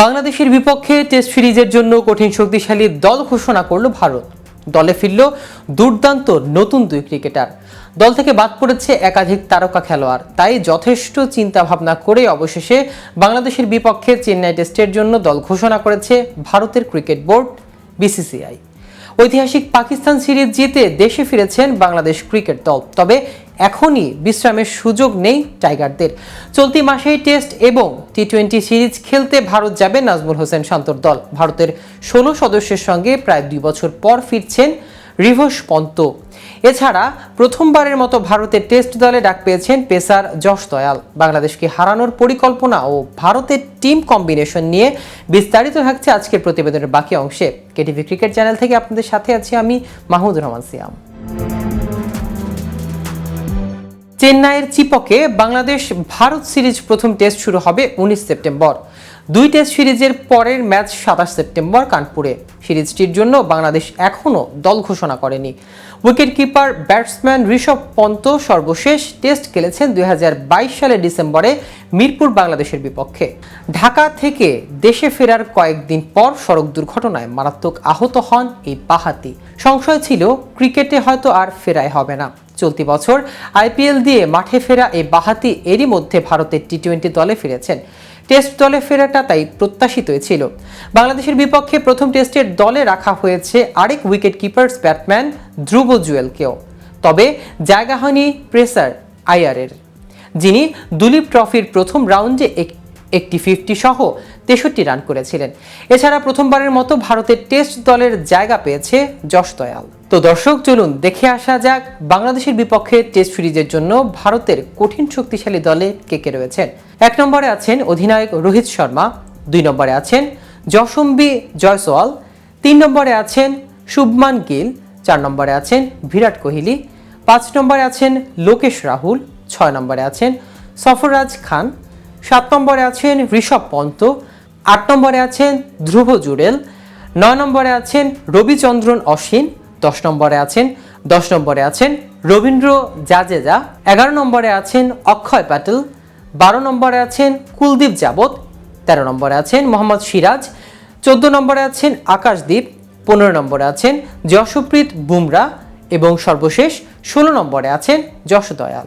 বাংলাদেশের বিপক্ষে টেস্ট সিরিজের জন্য কঠিন শক্তিশালী দল ঘোষণা করল ভারত। দলে ফিরল দুর্দান্ত নতুন দুই ক্রিকেটার। দল থেকে বাদ পড়েছে একাধিক তারকা খেলোয়াড়। তাই যথেষ্ট চিন্তা ভাবনা করে অবশেষে বাংলাদেশের বিপক্ষে চেন্নাই টেস্টের জন্য দল ঘোষণা করেছে ভারতের ক্রিকেট বোর্ড, বিসিসিআই। ঐতিহাসিক পাকিস্তান সিরিজ জিতে দেশে ফিরেছেন বাংলাদেশ ক্রিকেট দল। তবে এখনই বিশ্রামের সুযোগ নেই টাইগারদের। চলতি মাসেই টেস্ট এবং টি টোয়েন্টি সিরিজ খেলতে ভারত যাবে নাজমুল হোসেন শান্তর দল। ভারতের ষোলো সদস্যের সঙ্গে প্রায় দুই বছর পর ফিরছেন রিভোস পন্ত। এছাড়া প্রথমবারের মতো ভারতের টেস্ট দলে ডাক পেয়েছেন পেসার যশ দয়াল। বাংলাদেশকে হারানোর পরিকল্পনা ও ভারতের টিম কম্বিনেশন নিয়ে বিস্তারিত থাকছে আজকের প্রতিবেদনের বাকি অংশে। কেটিভি ক্রিকেট চ্যানেল থেকে আপনাদের সাথে আছি আমি মাহমুদ রহমান সিয়াম। চেন্নাইয়ের চিপকে বাংলাদেশ ভারত সিরিজ প্রথম টেস্ট শুরু হবে উনিশ সেপ্টেম্বর। দুই টেস্ট সিরিজের পরের ম্যাচ সাতাশ সেপ্টেম্বর কানপুরে। সিরিজটির জন্য বাংলাদেশ এখনও দল ঘোষণা করেনি। Wicket keeper batsman Rishabh Pant সর্বশেষ টেস্ট খেলেছেন দুই হাজার বাইশ সালের ডিসেম্বরে মিরপুর বাংলাদেশের বিপক্ষে। ঢাকা থেকে দেশে ফেরার কয়েকদিন পর সড়ক দুর্ঘটনায় মারাত্মক আহত হন এই বাহাতি সংশয় ছিল, ক্রিকেটে হয়তো আর ফেরাই হবে না। চলতি বছর আইপিএল দিয়ে মাঠে ফেরা এই বাহাতি এরই মধ্যে ভারতের টি টোয়েন্টি দলে ফিরেছেন। টেস্ট দলে ফেরাটা তাই প্রত্যাশিতই ছিল। বাংলাদেশের বিপক্ষে প্রথম টেস্টের দলে রাখা হয়েছে আরেক উইকেট কিপার্স ব্যাটম্যান ধ্রুব জুয়েলকেও। তবে জায়গা হয়নি প্রেসার আইয়ারের। যিনি দুলীপ ট্রফির প্রথম রাউন্ডে এক- একটি ফিফটি সহ তেষট্টি রান করেছিলেন। এছাড়া প্রথমবারের মতো ভারতের টেস্ট দলের জায়গা পেয়েছে যশ দয়াল। তো দর্শক, চলুন দেখে আসা যাক বাংলাদেশের বিপক্ষে টেস্ট সিরিজের জন্য ভারতের কঠিন শক্তিশালী দলে কে কে রয়েছেন। এক নম্বরে আছেন অধিনায়ক রোহিত শর্মা, দুই নম্বরে আছেন যশম্বী জয়সওয়াল, তিন নম্বরে আছেন শুভমান গিল, চার নম্বরে আছেন বিরাট কোহলি, পাঁচ নম্বরে আছেন লোকেশ রাহুল, ছয় নম্বরে আছেন সফররাজ খান সাত নম্বরে আছেন ঋষভ পন্ত আট নম্বরে আছেন ধ্রুব জুড়েল নয় নম্বরে আছেন রবিচন্দ্রন অশ্বিন দশ নম্বরে আছেন দশ নম্বরে আছেন রবীন্দ্র জাজেজা এগারো নম্বরে আছেন অক্ষয় প্যাটেল বারো নম্বরে আছেন কুলদীপ যাবত তেরো নম্বরে আছেন মোহাম্মদ সিরাজ চোদ্দ নম্বরে আছেন আকাশদীপ পনেরো নম্বরে আছেন যশপ্রীত বুমরা এবং সর্বশেষ ষোলো নম্বরে আছেন যশ দয়াল